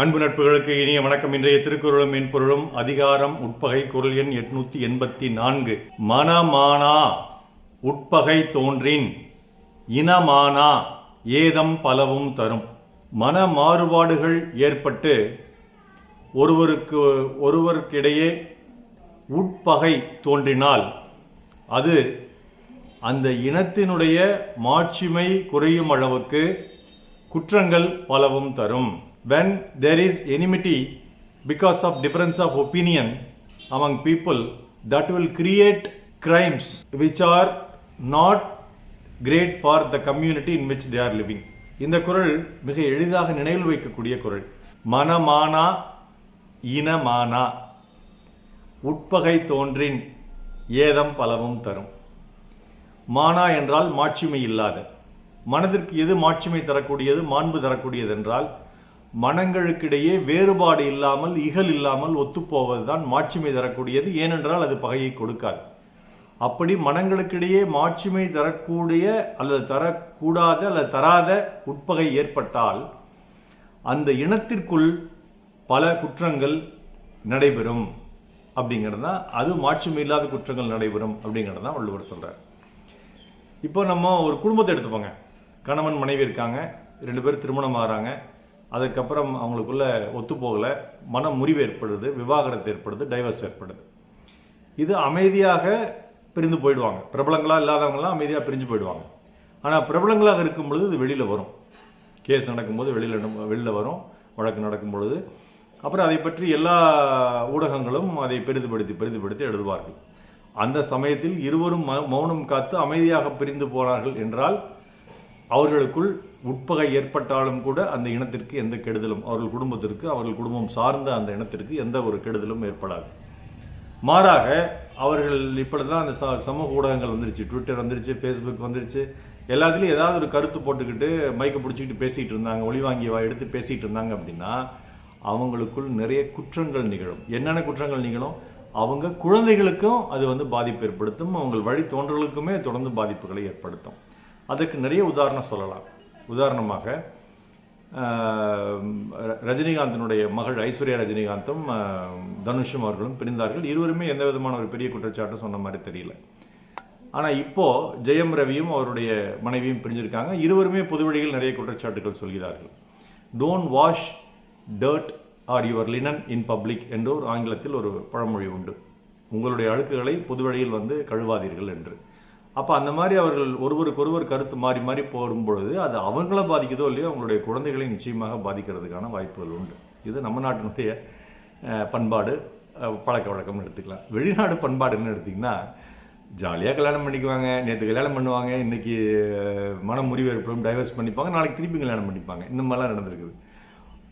அன்பு நட்புகளுக்கு இனிய வணக்கம். இன்றைய திருக்குறளும் மென்பொருளும் அதிகாரம் உட்பகை குரல் எண் எட்நூத்தி எண்பத்தி நான்கு. மனமானா உட்பகை தோன்றின் இனமானா ஏதம் பலவும் தரும். மன மாறுபாடுகள் ஏற்பட்டு ஒருவருக்கு ஒருவருக்கிடையே உட்பகை தோன்றினால் அது அந்த இனத்தினுடைய மாட்சிமை குறையும் அளவுக்கு குற்றங்கள் பலவும் தரும். When there is enmity because of difference of opinion among people that will create crimes which are not great for the community in which they are living இந்த குரல் மிக எளிதாக நினைவில் வைக்கக்கூடிய குரல் மனமானா இனமானா உட்பகை தோன்றின் ஏதம் பலவும் தரும் மானா என்றால் மாட்சிமை இல்லாத மனதிற்கு எது மாட்சிமை தரக்கூடியது மாண்பு தரக்கூடியது என்றால் மனங்களுக்கிடையே வேறுபாடு இல்லாமல் இகல் இல்லாமல் ஒத்துப்போவதுதான் மாட்சிமை தரக்கூடியது. ஏனென்றால் அது பகையை கொடுக்காது. அப்படி மனங்களுக்கிடையே மாட்சிமை தரக்கூடிய அல்லது தரக்கூடாத அல்லது தராத உட்பகை ஏற்பட்டால் அந்த இனத்திற்குள் பல குற்றங்கள் நடைபெறும் அப்படிங்கிறது தான் அது மாட்சிமை இல்லாத குற்றங்கள் நடைபெறும் அப்படிங்கிறது தான் வள்ளுவர் சொல்கிறார் இப்போ நம்ம ஒரு குடும்பத்தை எடுத்துப்போங்க. கணவன் மனைவி இருக்காங்க. ரெண்டு பேரும் திருமணம் ஆகிறாங்க. அதுக்கப்புறம் அவங்களுக்குள்ள ஒத்துப்போகலை மன முறிவு ஏற்படுது விவாகரத்து ஏற்படுது டைவர்ஸ் ஏற்படுது. இது அமைதியாக பிரிந்து போயிடுவாங்க. பிரபலங்களாக இல்லாதவங்களாம் அமைதியாக பிரிஞ்சு போயிடுவாங்க. ஆனால் பிரபலங்களாக இருக்கும் பொழுது இது வெளியில் வரும். கேஸ் நடக்கும்போது வெளியில் வெளியில் வரும். வழக்கு நடக்கும் பொழுது. அப்புறம் அதை பற்றி எல்லா ஊடகங்களும் அதை பெரிதுபடுத்தி பெரிதுபடுத்தி எழுதுவார்கள். அந்த சமயத்தில் இருவரும் ம- மௌனம் காத்து அமைதியாக பிரிந்து போனார்கள் என்றால் அவர்களுக்குள் உட்பகை ஏற்பட்டாலும் கூட அந்த இனத்திற்கு எந்த கெடுதலும் அவர்கள் குடும்பத்திற்கு அவர்கள் குடும்பம் சார்ந்த அந்த இனத்திற்கு எந்த ஒரு கெடுதலும் ஏற்படாது. மாறாக அவர்கள் இப்பொழுது தான் அந்த ச- சமூக ஊடகங்கள் வந்துருச்சு. ட்விட்டர் வந்துருச்சு ஃபேஸ்புக் வந்துருச்சு. எல்லாத்துலேயும் ஏதாவது ஒரு கருத்து போட்டுக்கிட்டு மைக்கை பிடிச்சிக்கிட்டு பேசிகிட்டு இருந்தாங்க ஒளி வாங்கியவா எடுத்து பேசிகிட்டு இருந்தாங்க அப்படின்னா அவங்களுக்குள் நிறைய குற்றங்கள் நிகழும். என்னென்ன குற்றங்கள் நிகழும்? அவங்க குழந்தைகளுக்கும் அது வந்து பாதிப்பு ஏற்படுத்தும் அவங்க வழி தோன்றலுக்குமே தொடர்ந்து பாதிப்புகளை ஏற்படுத்தும். அதுக்கு நிறைய உதாரணம் சொல்லலாம். உதாரணமாக ரஜினிகாந்தினுடைய மகள் ஐஸ்வர்யா ரஜினிகாந்தும் தனுஷும் அவர்களும் பிரிந்தார்கள். இருவருமே எந்த விதமான ஒரு பெரிய குற்றச்சாட்டும் சொன்ன மாதிரி தெரியல. ஆனால் இப்போது ஜெயம் ரவியும் அவருடைய மனைவியும் பிரிஞ்சிருக்காங்க. இருவருமே பொது வழியில் நிறைய குற்றச்சாட்டுகள் சொல்கிறார்கள். Don't wash dirt are your linen in public என்று ஒரு ஆங்கிலத்தில் ஒரு பழமொழி உண்டு. உங்களுடைய அழுக்குகளை பொது வழியில் வந்து கழுவாதீர்கள் என்று. அப்போ அந்த மாதிரி அவர்கள் ஒருவருக்கொருவர் கருத்து மாறி மாறி போடும் பொழுது அது அவங்கள பாதிக்குதோ இல்லையோ அவங்களுடைய குழந்தைகளை நிச்சயமாக பாதிக்கிறதுக்கான வாய்ப்புகள் உண்டு. இது நம்ம நாட்டினுடைய பண்பாடு. பழக்க வழக்கம்னு எடுத்துக்கலாம். வெளிநாடு பண்பாடுன்னு எடுத்திங்கன்னா ஜாலியாக கல்யாணம் பண்ணிக்குவாங்க நேற்று கல்யாணம் பண்ணுவாங்க இன்னைக்கு அஹ், மனம் முறிவு ஏற்படும் டைவர்ஸ் பண்ணிப்பாங்க நாளைக்கு திருப்பி கல்யாணம் பண்ணிப்பாங்க. இந்த மாதிரிலாம் நடந்திருக்குது.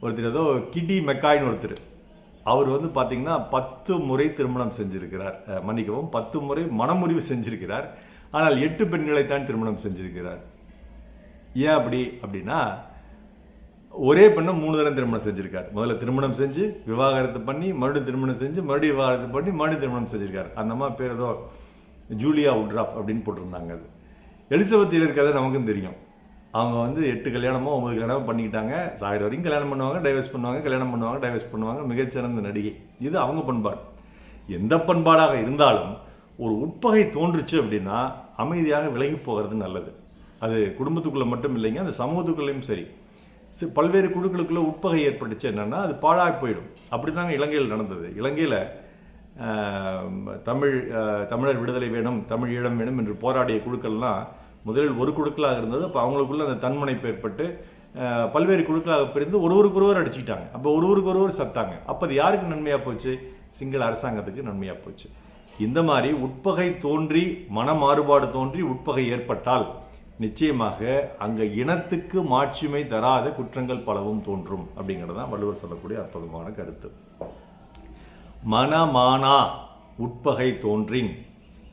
ஒருத்தர் ஏதோ கிடி மெக்காய்னு ஒருத்தர். அவர் வந்து பார்த்திங்கன்னா பத்து முறை திருமணம் செஞ்சுருக்கிறார். மன்னிக்கவும் பத்து முறை மனமுறிவு செஞ்சுருக்கிறார். ஆனால் எட்டு பெண்களைத்தான் திருமணம் செஞ்சிருக்கிறார். ஏன் அப்படி? அப்படின்னா ஒரே பெண்ணை மூணு தடவை திருமணம் செஞ்சுருக்கார். முதல்ல திருமணம் செஞ்சு விவாகரத்து பண்ணி மறுபடியும் திருமணம் செஞ்சு மறுபடியும் விவாகரத்து பண்ணி மறுபடியும் திருமணம் செஞ்சுருக்கார். அந்த அம்மா பேர் ஏதோ ஜூலியா உட்ராஃப் அப்படின்னு போட்டிருந்தாங்க அது. எலிசபத்தில் இருக்கிறத நமக்கும் தெரியும். அவங்க வந்து எட்டு கல்யாணமோ ஒம்பது கல்யாணமோ பண்ணிக்கிட்டாங்க. சாயிரம் வரைக்கும் கல்யாணம் பண்ணுவாங்க டைவர்ஸ் பண்ணுவாங்க கல்யாணம் பண்ணுவாங்க டைவர்ஸ் பண்ணுவாங்க. மிகச்சிறந்த நடிகை. இது அவங்க பண்பாடு. எந்த பண்பாடாக இருந்தாலும் ஒரு உட்பகை தோன்றுச்சு அப்படின்னா அமைதியாக விலகி போகிறது நல்லது. அது குடும்பத்துக்குள்ளே மட்டும் இல்லைங்க அந்த சமூகத்துக்குள்ளேயும் சரி. பல்வேறு குழுக்களுக்குள்ளே உட்பகை ஏற்பட்டுச்சு என்னென்னா அது பாழாகி போயிடும். அப்படிதாங்க இலங்கையில் நடந்தது. இலங்கையில் தமிழ் தமிழர் விடுதலை வேணும் தமிழ் ஈழம் வேணும் என்று போராடிய குழுக்கள்லாம் முதலில் ஒரு குழுக்களாக இருந்தது. அப்போ அவங்களுக்குள்ள அந்த தன்முனைப்பு ஏற்பட்டு பல்வேறு குழுக்களாக பிரிந்து ஒருவருக்கொருவர் அடிச்சுக்கிட்டாங்க அப்போ ஒருவருக்கொருவர் சத்தாங்க. அப்போ அது யாருக்கு நன்மையாக போச்சு? சிங்கள அரசாங்கத்துக்கு நன்மையாக போச்சு. இந்த மாதிரி உட்பகை தோன்றி மன மாறுபாடு தோன்றி உட்பகை ஏற்பட்டால் நிச்சயமாக அங்கே இனத்துக்கு மாட்சிமை தராத குற்றங்கள் பலவும் தோன்றும் அப்படிங்கிறது தான் வள்ளுவர் சொல்லக்கூடிய அற்புதமான கருத்து. மனமானா உட்பகை தோன்றின்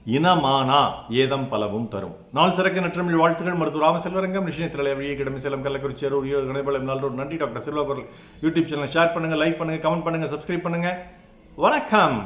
இனமானா ஏதம் பலவும் தரும். நாள் சிறக்க நற்றமிழ் வாழ்த்துக்கள் மருத்துவ ராமசெல்வரங்கம் நிஷயத்திரலை வழியை கிடமை சேலம் கள்ளக்குறிச்சி அரூர் ஈரோடு கணபலம் நல்லூர் நன்றி doctor Selva YouTube channel share பண்ணுங்கள் லைக் பண்ணுங்கள் கமெண்ட் பண்ணுங்கள் சப்ஸ்கிரைப் பண்ணுங்கள் வணக்கம்!